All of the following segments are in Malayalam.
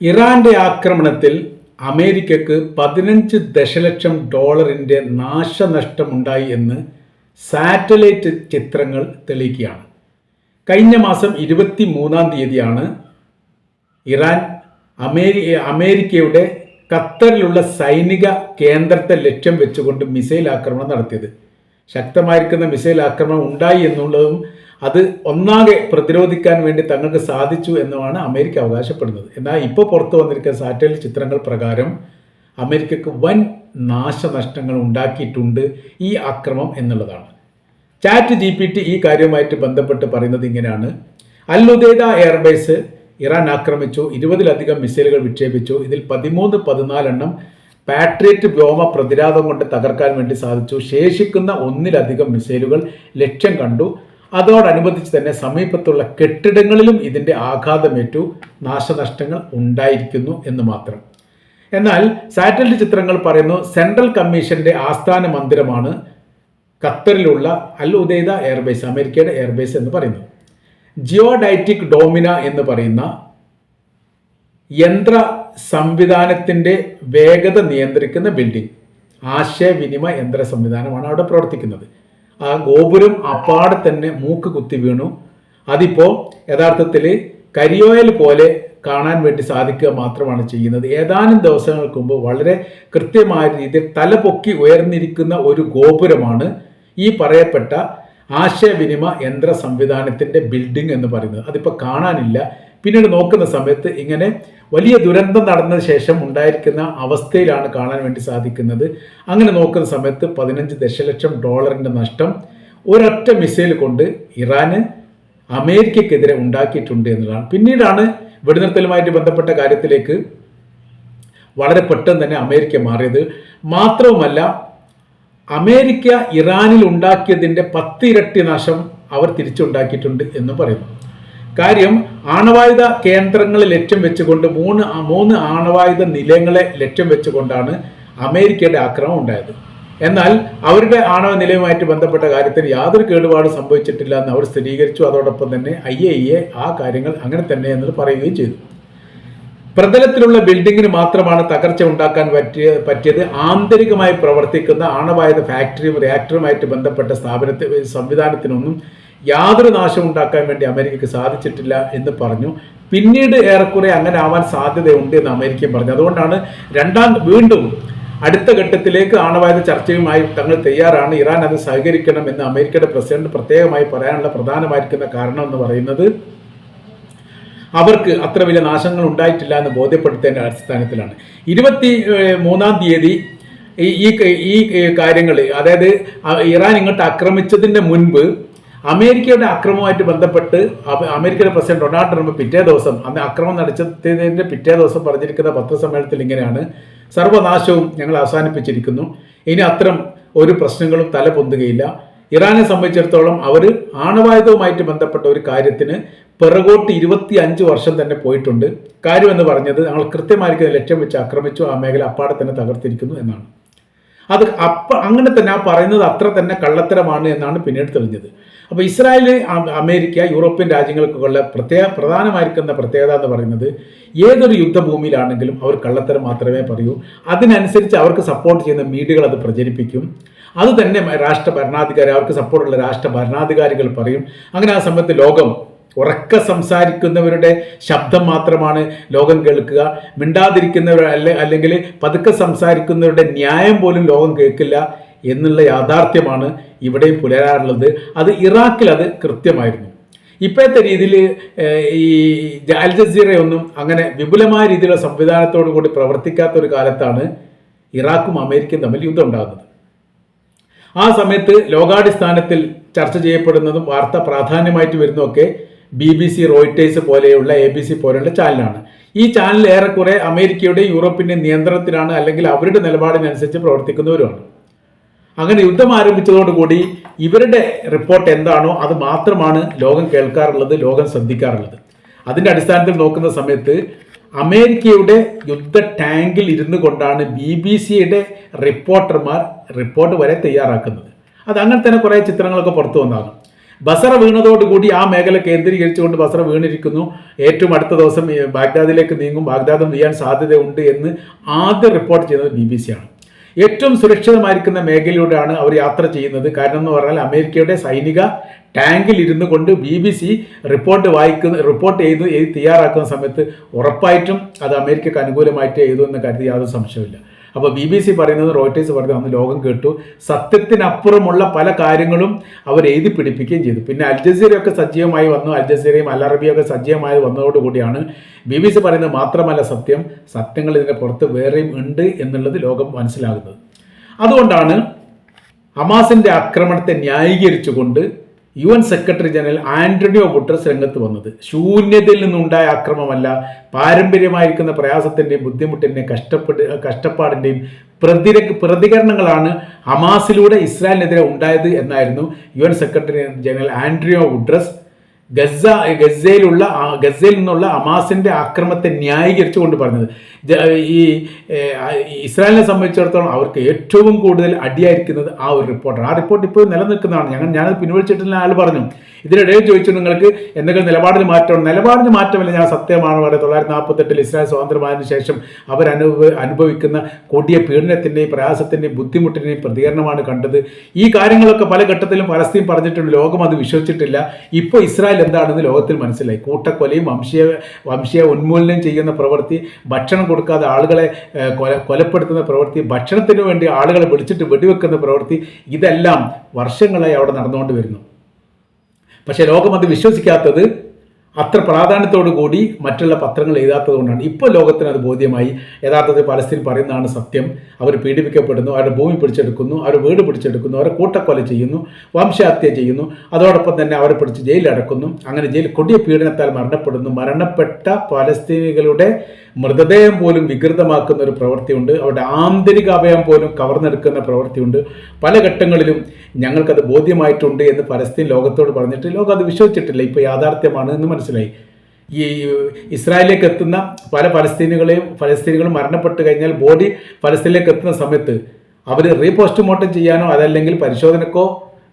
ഇറാന്റെ ആക്രമണത്തിൽ അമേരിക്കക്ക് പതിനഞ്ച് ദശലക്ഷം ഡോളറിന്റെ നാശനഷ്ടമുണ്ടായി എന്ന് സാറ്റലൈറ്റ് ചിത്രങ്ങൾ തെളിയിക്കുകയാണ്. കഴിഞ്ഞ മാസം ഇരുപത്തി മൂന്നാം തീയതിയാണ് ഇറാൻ അമേരി അമേരിക്കയുടെ ഖത്തറിലുള്ള സൈനിക കേന്ദ്രത്തെ ലക്ഷ്യം വെച്ചുകൊണ്ട് മിസൈൽ ആക്രമണം നടത്തിയത്. ശക്തമായിരിക്കുന്ന മിസൈൽ ആക്രമണം ഉണ്ടായി എന്നുള്ളതും അത് ഒന്നാകെ പ്രതിരോധിക്കാൻ വേണ്ടി തങ്ങൾക്ക് സാധിച്ചു എന്നുമാണ് അമേരിക്ക അവകാശപ്പെടുന്നത്. എന്നാൽ ഇപ്പോൾ പുറത്തു വന്നിരിക്കുന്ന സാറ്റലൈറ്റ് ചിത്രങ്ങൾ പ്രകാരം അമേരിക്കക്ക് വൻ നാശനഷ്ടങ്ങൾ ഉണ്ടാക്കിയിട്ടുണ്ട് ഈ ആക്രമം എന്നുള്ളതാണ്. ചാറ്റ് ജി പി ടി ഈ കാര്യവുമായിട്ട് ബന്ധപ്പെട്ട് പറയുന്നത് ഇങ്ങനെയാണ്. അൽ ഉദൈദ എയർബേസ് ഇറാൻ ആക്രമിച്ചു ഇരുപതിലധികം മിസൈലുകൾ വിക്ഷേപിച്ചു ഇതിൽ പതിമൂന്ന് പതിനാലെണ്ണം പാട്രിയറ്റ് വ്യോമ പ്രതിരോധം കൊണ്ട് തകർക്കാൻ വേണ്ടി സാധിച്ചു. ശേഷിക്കുന്ന ഒന്നിലധികം മിസൈലുകൾ ലക്ഷ്യം കണ്ടു. അതോടനുബന്ധിച്ച് തന്നെ സമീപത്തുള്ള കെട്ടിടങ്ങളിലും ഇതിന്റെ ആഘാതമേറ്റു നാശനഷ്ടങ്ങൾ ഉണ്ടായിരിക്കുന്നു എന്ന് മാത്രം. എന്നാൽ സാറ്റലൈറ്റ് ചിത്രങ്ങൾ പറയുന്നു സെൻട്രൽ കമ്മീഷന്റെ ആസ്ഥാന മന്ദിരമാണ് ഖത്തറിലുള്ള അൽ ഉദൈദ എയർബേസ് അമേരിക്കയുടെ എയർബേസ് എന്ന് പറയുന്നു. ജിയോഡൈറ്റിക് ഡോമിന എന്ന് പറയുന്ന യന്ത്ര സംവിധാനത്തിന്റെ വേഗത നിയന്ത്രിക്കുന്ന ബിൽഡിംഗ് ആശയവിനിമയ യന്ത്ര സംവിധാനമാണ് അവിടെ പ്രവർത്തിക്കുന്നത്. ആ ഗോപുരം അപ്പാടെ തന്നെ മൂക്ക് കുത്തി വീണു. അതിപ്പോ യഥാർത്ഥത്തിൽ കരിയോയൽ പോലെ കാണാൻ വേണ്ടി സാധിക്കുക മാത്രമാണ് ചെയ്യുന്നത്. ഏതാനും ദിവസങ്ങൾക്ക് മുമ്പ് വളരെ കൃത്യമായ രീതിയിൽ തലപൊക്കി ഉയർന്നിരിക്കുന്ന ഒരു ഗോപുരമാണ് ഈ പറയപ്പെട്ട ആശയവിനിമയ യന്ത്ര സംവിധാനത്തിന്റെ ബിൽഡിംഗ് എന്ന് പറയുന്നത്. അതിപ്പോൾ കാണാനില്ല. പിന്നീട് നോക്കുന്ന സമയത്ത് ഇങ്ങനെ വലിയ ദുരന്തം നടന്ന ശേഷം ഉണ്ടായിരിക്കുന്ന അവസ്ഥയിലാണ് കാണാൻ വേണ്ടി സാധിക്കുന്നത്. അങ്ങനെ നോക്കുന്ന സമയത്ത് പതിനഞ്ച് ദശലക്ഷം ഡോളറിന്റെ നഷ്ടം ഒരൊറ്റ മിസൈൽ കൊണ്ട് ഇറാന് അമേരിക്കക്കെതിരെ ഉണ്ടാക്കിയിട്ടുണ്ട് എന്നുള്ളതാണ് പിന്നീടാണ് വെടിനിർത്തലുമായിട്ട് ബന്ധപ്പെട്ട കാര്യത്തിലേക്ക് വളരെ പെട്ടെന്ന് തന്നെ അമേരിക്ക മാറിയത്. മാത്രവുമല്ല അമേരിക്ക ഇറാനിൽ ഉണ്ടാക്കിയതിന്റെ പത്തിരട്ടി നാശം അവർ തിരിച്ചുണ്ടാക്കിയിട്ടുണ്ട് എന്ന് പറയുന്നു. കാര്യം ആണവായുധ കേന്ദ്രങ്ങളെ ലക്ഷ്യം വെച്ചുകൊണ്ട് മൂന്ന് മൂന്ന് ആണവായുധ നിലയങ്ങളെ ലക്ഷ്യം വെച്ചുകൊണ്ടാണ് അമേരിക്കയുടെ ആക്രമണം ഉണ്ടായത്. എന്നാൽ അവരുടെ ആണവ നിലയുമായിട്ട് ബന്ധപ്പെട്ട കാര്യത്തിൽ യാതൊരു കേടുപാടും സംഭവിച്ചിട്ടില്ല എന്ന് അവർ സ്ഥിരീകരിച്ചു. അതോടൊപ്പം തന്നെ ഐ എ ഇ എ ആ കാര്യങ്ങൾ അങ്ങനെ തന്നെ എന്ന് പറയുകയും ചെയ്തു. പ്രതലത്തിലുള്ള ബിൽഡിങ്ങിന് മാത്രമാണ് തകർച്ച ഉണ്ടാക്കാൻ പറ്റിയ പറ്റിയത്. ആന്തരികമായി പ്രവർത്തിക്കുന്ന ആണവായുധ ഫാക്ടറിയും റിയാക്ടറുമായിട്ട് ബന്ധപ്പെട്ട സ്ഥാപനത്തെ സംവിധാനത്തിനൊന്നും യാതൊരു നാശം ഉണ്ടാക്കാൻ വേണ്ടി അമേരിക്കക്ക് സാധിച്ചിട്ടില്ല എന്ന് പറഞ്ഞു. പിന്നീട് ഏറെക്കുറെ അങ്ങനെ ആവാൻ സാധ്യതയുണ്ട് എന്ന് അമേരിക്ക പറഞ്ഞു. അതുകൊണ്ടാണ് രണ്ടാം വീണ്ടും അടുത്ത ഘട്ടത്തിലേക്ക് ആണവായുധ ചർച്ചയുമായി തങ്ങൾ തയ്യാറാണ്. ഇറാൻ അത് സഹകരിക്കണം എന്ന് അമേരിക്കയുടെ പ്രസിഡന്റ് പ്രത്യേകമായി പറയാനുള്ള പ്രധാനമായിരിക്കുന്ന കാരണം എന്ന് പറയുന്നത് അവർക്ക് അത്ര വലിയ നാശങ്ങൾ ഉണ്ടായിട്ടില്ല എന്ന് ബോധ്യപ്പെടുത്തേണ്ട അടിസ്ഥാനത്തിലാണ്. ഇരുപത്തി മൂന്നാം തീയതി ഈ ഈ കാര്യങ്ങൾ അതായത് ഇറാൻ ഇങ്ങോട്ട് ആക്രമിച്ചതിന്റെ മുൻപ് അമേരിക്കയുടെ അക്രമവുമായിട്ട് ബന്ധപ്പെട്ട് അമേരിക്കയുടെ പ്രസിഡന്റ് ഡൊണാൾഡ് ട്രംപ് പിറ്റേ ദിവസം അന്ന് അക്രമം നടത്തിയതിന്റെ പിറ്റേ ദിവസം പറഞ്ഞിരിക്കുന്ന പത്രസമ്മേളനത്തിൽ ഇങ്ങനെയാണ് സർവനാശവും ഞങ്ങൾ അവസാനിപ്പിച്ചിരിക്കുന്നു. ഇനി അത്തരം ഒരു പ്രശ്നങ്ങളും തല പൊന്തുകയില്ല. ഇറാനെ സംബന്ധിച്ചിടത്തോളം അവർ ആണവായുധവുമായിട്ട് ബന്ധപ്പെട്ട ഒരു കാര്യത്തിന് പിറകോട്ട് ഇരുപത്തി അഞ്ച് വർഷം തന്നെ പോയിട്ടുണ്ട്. കാര്യമെന്ന് പറഞ്ഞത് ഞങ്ങൾ കൃത്യമായിരിക്കുന്ന ലക്ഷ്യം വെച്ച് ആക്രമിച്ചു ആ മേഖല അപ്പാടെ തന്നെ തകർത്തിരിക്കുന്നു എന്നാണ്. അത് അപ്പ അങ്ങനെ തന്നെ ആ പറയുന്നത് അത്ര തന്നെ കള്ളത്തരമാണ് എന്നാണ് പിന്നീട് തെളിഞ്ഞത്. അപ്പോൾ ഇസ്രായേൽ അമേരിക്ക യൂറോപ്യൻ രാജ്യങ്ങൾക്കുള്ള പ്രത്യേക പ്രധാനമായിരിക്കുന്ന പ്രത്യേകത എന്ന് പറയുന്നത് ഏതൊരു യുദ്ധഭൂമിയിലാണെങ്കിലും അവർ കള്ളത്തരം മാത്രമേ പറയൂ. അതിനനുസരിച്ച് അവർക്ക് സപ്പോർട്ട് ചെയ്യുന്ന മീഡിയകൾ അത് പ്രചരിപ്പിക്കും. അത് തന്നെ രാഷ്ട്ര ഭരണാധികാരി അവർക്ക് സപ്പോർട്ടുള്ള രാഷ്ട്ര ഭരണാധികാരികൾ പറയും. അങ്ങനെ ആ സമയത്ത് ലോകം ഉറക്ക സംസാരിക്കുന്നവരുടെ ശബ്ദം മാത്രമാണ് ലോകം കേൾക്കുക. മിണ്ടാതിരിക്കുന്നവർ അല്ലെ അല്ലെങ്കിൽ പതുക്കെ സംസാരിക്കുന്നവരുടെ ന്യായം പോലും ലോകം കേൾക്കില്ല എന്നുള്ള യാഥാർത്ഥ്യമാണ് ഇവിടെ പുലരാറുള്ളത്. അത് ഇറാഖിൽ അത് കൃത്യമായിരുന്നു. ഇപ്പോഴത്തെ രീതിയിൽ ഈ അൽ ജസീറയൊന്നും അങ്ങനെ വിപുലമായ രീതിയിലുള്ള സംവിധാനത്തോടു കൂടി പ്രവർത്തിക്കാത്ത ഒരു കാലത്താണ് ഇറാഖും അമേരിക്കയും തമ്മിൽ യുദ്ധം ഉണ്ടാകുന്നത്. ആ സമയത്ത് ലോകാടിസ്ഥാനത്തിൽ ചർച്ച ചെയ്യപ്പെടുന്നതും വാർത്ത പ്രാധാന്യമായിട്ട് വരുന്നതൊക്കെ ബി ബി സി റോയിറ്റേഴ്സ് പോലെയുള്ള എ ബി സി പോലെയുള്ള ചാനലാണ്. ഈ ചാനൽ ഏറെക്കുറെ അമേരിക്കയുടെ യൂറോപ്പിന്റെ നിയന്ത്രണത്തിലാണ് അല്ലെങ്കിൽ അവരുടെ നിലപാടിനനുസരിച്ച് പ്രവർത്തിക്കുന്നവരുമാണ്. അങ്ങനെ യുദ്ധം ആരംഭിച്ചതോടുകൂടി ഇവരുടെ റിപ്പോർട്ട് എന്താണോ അത് മാത്രമാണ് ലോകം കേൾക്കാറുള്ളത് ലോകം ശ്രദ്ധിക്കാറുള്ളത്. അതിന്റെ അടിസ്ഥാനത്തിൽ നോക്കുന്ന സമയത്ത് അമേരിക്കയുടെ യുദ്ധ ടാങ്കിൽ ഇരുന്നു കൊണ്ടാണ് ബി ബി സിയുടെ റിപ്പോർട്ടർമാർ റിപ്പോർട്ട് വരെ തയ്യാറാക്കുന്നത്. അത് അങ്ങനെ തന്നെ കുറേ ചിത്രങ്ങളൊക്കെ പുറത്തു വന്നാകും ബസറ വീണതോടുകൂടി ആ മേഖല കേന്ദ്രീകരിച്ചുകൊണ്ട് ബസറ വീണിരിക്കുന്നു. ഏറ്റവും അടുത്ത ദിവസം ബാഗ്ദാദിലേക്ക് നീങ്ങും. ബാഗ്ദാദും വീഴാൻ സാധ്യതയുണ്ട് എന്ന് ആദ്യം റിപ്പോർട്ട് ചെയ്യുന്നത് ബി ബി സി ആണ്. ഏറ്റവും സുരക്ഷിതമായിരിക്കുന്ന മേഖലയിലൂടെയാണ് അവർ യാത്ര ചെയ്യുന്നത്. കാരണം എന്ന് പറഞ്ഞാൽ അമേരിക്കയുടെ സൈനിക ടാങ്കിൽ ഇരുന്നു കൊണ്ട് ബി ബി സി റിപ്പോർട്ട് വായിക്കുന്ന റിപ്പോർട്ട് ചെയ്ത് തയ്യാറാക്കുന്ന സമയത്ത് ഉറപ്പായിട്ടും അത് അമേരിക്കയ്ക്ക് അനുകൂലമായിട്ട് എഴുതുമെന്ന കാര്യത്തിൽ യാതൊരു സംശയമില്ല അപ്പോൾ ബി ബി സി പറയുന്നത് റോയിട്ടേഴ്സ് പറയുന്നത് അന്ന് ലോകം കേട്ടു. സത്യത്തിനപ്പുറമുള്ള പല കാര്യങ്ങളും അവർ എഴുതി പിടിപ്പിക്കുകയും ചെയ്തു. പിന്നെ അൽ ജസീറയൊക്കെ സജീവമായി വന്നു. അൽ ജസീറയും അൽ അറബിയൊക്കെ സജീവമായി വന്നതോടുകൂടിയാണ് ബി ബി സി പറയുന്നത് മാത്രമല്ല സത്യം. സത്യങ്ങൾ ഇതിന്റെ പുറത്ത് വേറെയും ഉണ്ട് എന്നുള്ളത് ലോകം മനസ്സിലാകുന്നത്. അതുകൊണ്ടാണ് ഹമാസിന്റെ ആക്രമണത്തെ ന്യായീകരിച്ചുകൊണ്ട് U N secretary general Antonio Guterres രംഗത്ത് വന്നത്. ശൂന്യതയിൽ നിന്നുണ്ടായ അക്രമമല്ല പാരമ്പര്യമായിരിക്കുന്ന പ്രയാസത്തിന്റെയും ബുദ്ധിമുട്ടിന്റെയും കഷ്ടപ്പെട്ട് കഷ്ടപ്പാടിന്റെയും പ്രതിര പ്രതികരണങ്ങളാണ് ഹമാസിലൂടെ ഇസ്രായേലിനെതിരെ ഉണ്ടായത് എന്നായിരുന്നു U N secretary general Antonio Guterres Gaza ഗസയിലുള്ള ഗസയിൽ നിന്നുള്ള അമാസിന്റെ ആക്രമത്തെ ന്യായീകരിച്ചുകൊണ്ട് പറഞ്ഞത്. ഈ ഇസ്രായേലിനെ സംബന്ധിച്ചിടത്തോളം അവർക്ക് ഏറ്റവും കൂടുതൽ അടിയായിരിക്കുന്നത് ആ ഒരു റിപ്പോർട്ടാണ്. ആ റിപ്പോർട്ട് ഇപ്പോൾ നിലനിൽക്കുന്നതാണ്. ഞങ്ങൾ ഞാനത് പിൻവലിച്ചിട്ടില്ല ആൾ പറഞ്ഞു. ഇതിനിടയിൽ ചോദിച്ചു നിങ്ങൾക്ക് എന്തെങ്കിലും നിലപാടിന് മാറ്റം നിലപാടിന് മാറ്റമില്ല ഞാൻ സത്യമാണ് പറയുന്നത് തൊള്ളായിരത്തി നാൽപ്പത്തെട്ടിൽ ഇസ്രായേൽ സ്വാതന്ത്ര്യമായതിനു ശേഷം അവർ അനുഭവ അനുഭവിക്കുന്ന കൊടിയ പീഡനത്തിന്റെയും പ്രയാസത്തിന്റെയും ബുദ്ധിമുട്ടിന്റെയും പ്രതികരണമാണ് കണ്ടത്. ഈ കാര്യങ്ങളൊക്കെ പല ഘട്ടത്തിലും പലസ്തീൻ പറഞ്ഞിട്ടുണ്ട്. ലോകം അത് വിശ്വസിച്ചിട്ടില്ല. ഇപ്പോൾ ഇസ്രായേൽ എന്താണെന്ന് ലോകത്തിൽ മനസ്സിലായി. കൂട്ടക്കൊലയും വംശീയ വംശീയ ഉന്മൂലനം ചെയ്യുന്ന പ്രവൃത്തി ഭക്ഷണം കൊടുക്കാതെ ആളുകളെ കൊല കൊലപ്പെടുത്തുന്ന പ്രവൃത്തി ഭക്ഷണത്തിന് വേണ്ടി ആളുകളെ വിളിച്ചിട്ട് വെടിവെക്കുന്ന പ്രവൃത്തി ഇതെല്ലാം വർഷങ്ങളായി അവിടെ നടന്നുകൊണ്ട് വരുന്നു. പക്ഷേ ലോകം അത് വിശ്വസിക്കാത്തത് അത്ര പ്രാധാന്യത്തോടു കൂടി മറ്റുള്ള പത്രങ്ങൾ എഴുതാത്തത് കൊണ്ടാണ്. ഇപ്പോൾ ലോകത്തിന് അത് ബോധ്യമായി. യഥാർത്ഥത്തിൽ പലസ്തീൻ പറയുന്നതാണ് സത്യം. അവർ പീഡിപ്പിക്കപ്പെടുന്നു അവരുടെ ഭൂമി പിടിച്ചെടുക്കുന്നു അവർ വീട് പിടിച്ചെടുക്കുന്നു അവരെ കൂട്ടക്കൊല ചെയ്യുന്നു വംശഹത്യ ചെയ്യുന്നു. അതോടൊപ്പം തന്നെ അവരെ പിടിച്ച് ജയിലിലടക്കുന്നു അങ്ങനെ ജയിൽ കൊടിയ പീഡനത്താൽ മരണപ്പെടുന്നു. മരണപ്പെട്ട പലസ്തീനികളുടെ മൃതദേഹം പോലും വികൃതമാക്കുന്ന ഒരു പ്രവൃത്തിയുണ്ട്. അവരുടെ ആന്തരിക അവയം പോലും കവർന്നെടുക്കുന്ന പ്രവൃത്തിയുണ്ട്. പല ഘട്ടങ്ങളിലും ഞങ്ങൾക്കത് ബോധ്യമായിട്ടുണ്ട് എന്ന് പലസ്തീൻ ലോകത്തോട് പറഞ്ഞിട്ട് ലോകം അത് വിശ്വസിച്ചിട്ടില്ല. ഇപ്പോൾ യാഥാർത്ഥ്യമാണ് എന്ന് മനസ്സിലായി. ഈ ഇസ്രായേലിലേക്ക് എത്തുന്ന പല പലസ്തീനുകളെയും പലസ്തീനുകളും മരണപ്പെട്ട് കഴിഞ്ഞാൽ ബോഡി പലസ്തീനിലേക്ക് എത്തുന്ന സമയത്ത് അവർ റീപോസ്റ്റ്മോർട്ടം ചെയ്യാനോ അതല്ലെങ്കിൽ പരിശോധനക്കോ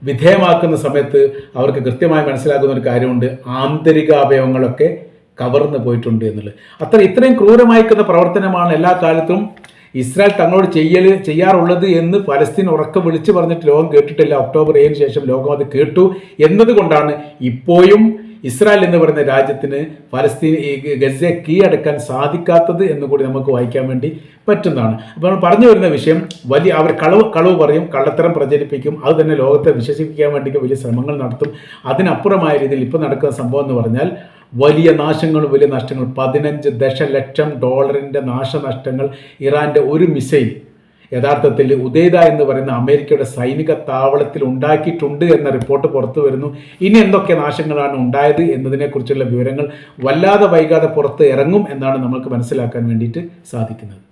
വിധേയമാക്കുന്ന സമയത്ത് അവർക്ക് കൃത്യമായി മനസ്സിലാക്കുന്ന ഒരു കാര്യമുണ്ട്. ആന്തരിക അവയവങ്ങളൊക്കെ കവർന്നു പോയിട്ടുണ്ട് എന്നുള്ളത്. അത്ര ഇത്രയും ക്രൂരമായിക്കുന്ന പ്രവർത്തനമാണ് എല്ലാ കാലത്തും ഇസ്രായേൽ തങ്ങളോട് ചെയ്യൽ ചെയ്യാറുള്ളത് എന്ന് പലസ്തീൻ ഉറക്കം വിളിച്ചു പറഞ്ഞിട്ട് ലോകം കേട്ടിട്ടില്ല. ഒക്ടോബർ ഏഴിന് ശേഷം ലോകം അത് കേട്ടു. എന്നതുകൊണ്ടാണ് ഇപ്പോഴും ഇസ്രായേൽ എന്ന് പറയുന്ന രാജ്യത്തിന് പലസ്തീൻ ഈ ഗസയെ കീഴടക്കാൻ സാധിക്കാത്തത് എന്ന് കൂടി നമുക്ക് വായിക്കാൻ വേണ്ടി പറ്റുന്നതാണ്. അപ്പോൾ നമ്മൾ പറഞ്ഞു വരുന്ന വിഷയം വലിയ അവർ കളവ് കളവ് പറയും കള്ളത്തരം പ്രചരിപ്പിക്കും അത് തന്നെ ലോകത്തെ വിശ്വസിപ്പിക്കാൻ വേണ്ടി വലിയ ശ്രമങ്ങൾ നടത്തും. അതിനപ്പുറമായ രീതിയിൽ ഇപ്പോൾ നടക്കുന്ന സംഭവം എന്ന് പറഞ്ഞാൽ വലിയ നാശങ്ങളും വലിയ നഷ്ടങ്ങൾ. പതിനഞ്ച് ദശലക്ഷം ഡോളറിന്റെ നാശനഷ്ടങ്ങൾ ഇറാന്റെ ഒരു മിസൈൽ യഥാർത്ഥത്തിൽ ഉദയത എന്ന് പറയുന്ന അമേരിക്കയുടെ സൈനിക താവളത്തിൽ ഉണ്ടാക്കിയിട്ടുണ്ട് എന്ന റിപ്പോർട്ട് പുറത്തു വരുന്നു. ഇനി എന്തൊക്കെ നാശങ്ങളാണ് ഉണ്ടായത് എന്നതിനെക്കുറിച്ചുള്ള വിവരങ്ങൾ വല്ലാതെ വൈകാതെ പുറത്ത് ഇറങ്ങും എന്നാണ് നമ്മൾക്ക് മനസ്സിലാക്കാൻ വേണ്ടിയിട്ട് സാധിക്കുന്നത്.